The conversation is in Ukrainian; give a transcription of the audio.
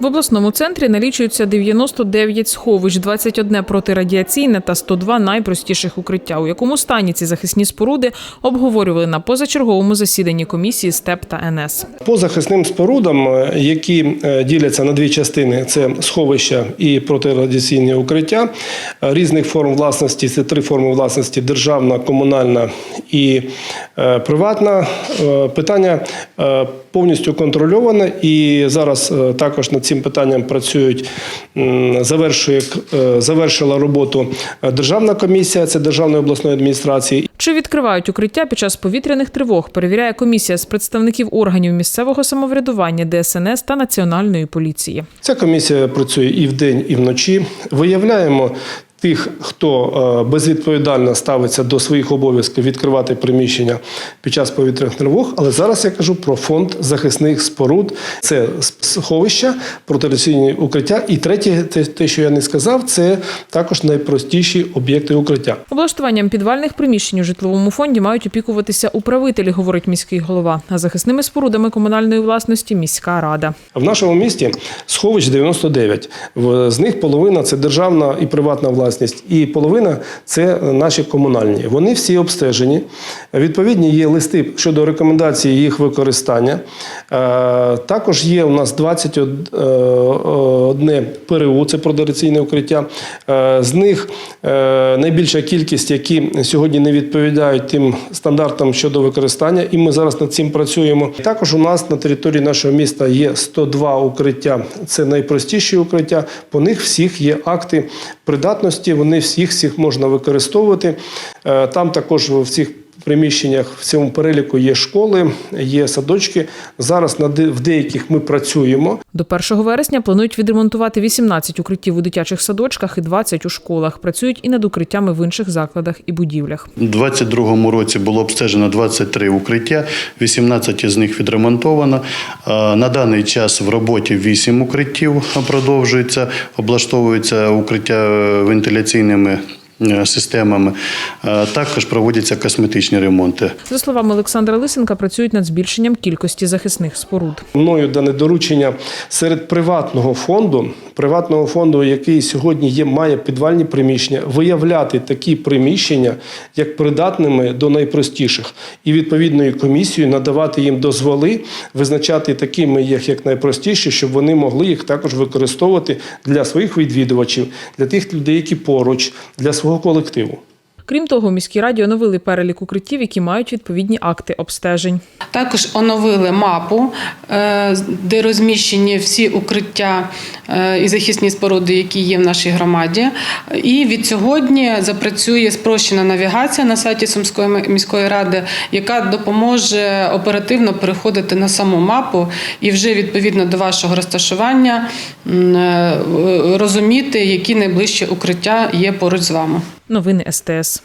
В обласному центрі налічується 99 сховищ, 21 протирадіаційне та 102 найпростіших укриття. У якому стані ці захисні споруди обговорювали на позачерговому засіданні комісії СТЕП та НС. По захисним спорудам, е, які е, діляться на дві частини: це сховища і протирадіаційні укриття е, різних форм власності. Це три форми власності: державна, комунальна і приватна. Питання повністю контрольоване, і зараз також над цим питанням працюють. Завершує е, завершила роботу державна комісія, це державної обласної адміністрації. Чи відкривають укриття під час повітряних тривог? Перевіряє комісія з представників органів місцевого самоврядування, ДСНС та національної поліції. Ця комісія працює і вдень, і вночі. Виявляємо тих, хто е, безвідповідально ставиться до своїх обов'язків відкривати приміщення під час повітряних тривог. Але зараз я кажу про фонд захисних споруд. Це сховища, протирадіаційні укриття. І третє, те, те, що я не сказав, це також найпростіші об'єкти укриття. Облаштуванням підвальних приміщень у житловому фонді мають опікуватися управителі, говорить міський голова. А захисними спорудами комунальної власності міська рада. В нашому місті сховищ 99. В- З них половина це державна і приватна власність, і половина це наші комунальні. Вони всі обстежені. Відповідні є листи щодо рекомендації їх використання. Е, Також є у нас 21 ПРУ, це протираційне укриття. Е, З них е, найбільша кількість, які сьогодні не відповідають тим стандартам щодо використання, і ми зараз над цим працюємо. Також у нас на території нашого міста є 102 укриття. Це найпростіші укриття. По них всіх є акти придатності. Вони всіх всіх можна використовувати. Е, Там також в цих приміщеннях в цьому переліку є школи, є садочки. Зараз на в деяких ми працюємо. До 1 вересня планують відремонтувати 18 укриттів у дитячих садочках і 20 у школах. Працюють і над укриттями в інших закладах і будівлях. У 2022 році було обстежено 23 укриття, 18 з них відремонтовано. На даний час в роботі 8 укриттів продовжується, облаштовуються укриття е, вентиляційними системами. Е, Також проводяться косметичні ремонти. За словами Олександра Лисенка, працюють над збільшенням кількості захисних споруд. Мною дане доручення серед приватного фонду, приватного фонду, який сьогодні є, має підвальні приміщення, виявляти такі приміщення як придатними до найпростіших, і відповідною комісією надавати їм дозволи, визначати такими їх як найпростіші, щоб вони могли їх також використовувати для своїх відвідувачів, для тих людей, які поруч, для свого колективу. Крім того, у міській раді оновили перелік укриттів, які мають відповідні акти обстежень. Також оновили мапу, е, де розміщені всі укриття е, і захисні споруди, які є в нашій громаді. І від сьогодні запрацює спрощена навігація на сайті Сумської міської ради, яка допоможе оперативно переходити на саму мапу і вже відповідно до вашого розташування е, розуміти, які найближчі укриття є поруч з вами. Новини СТС.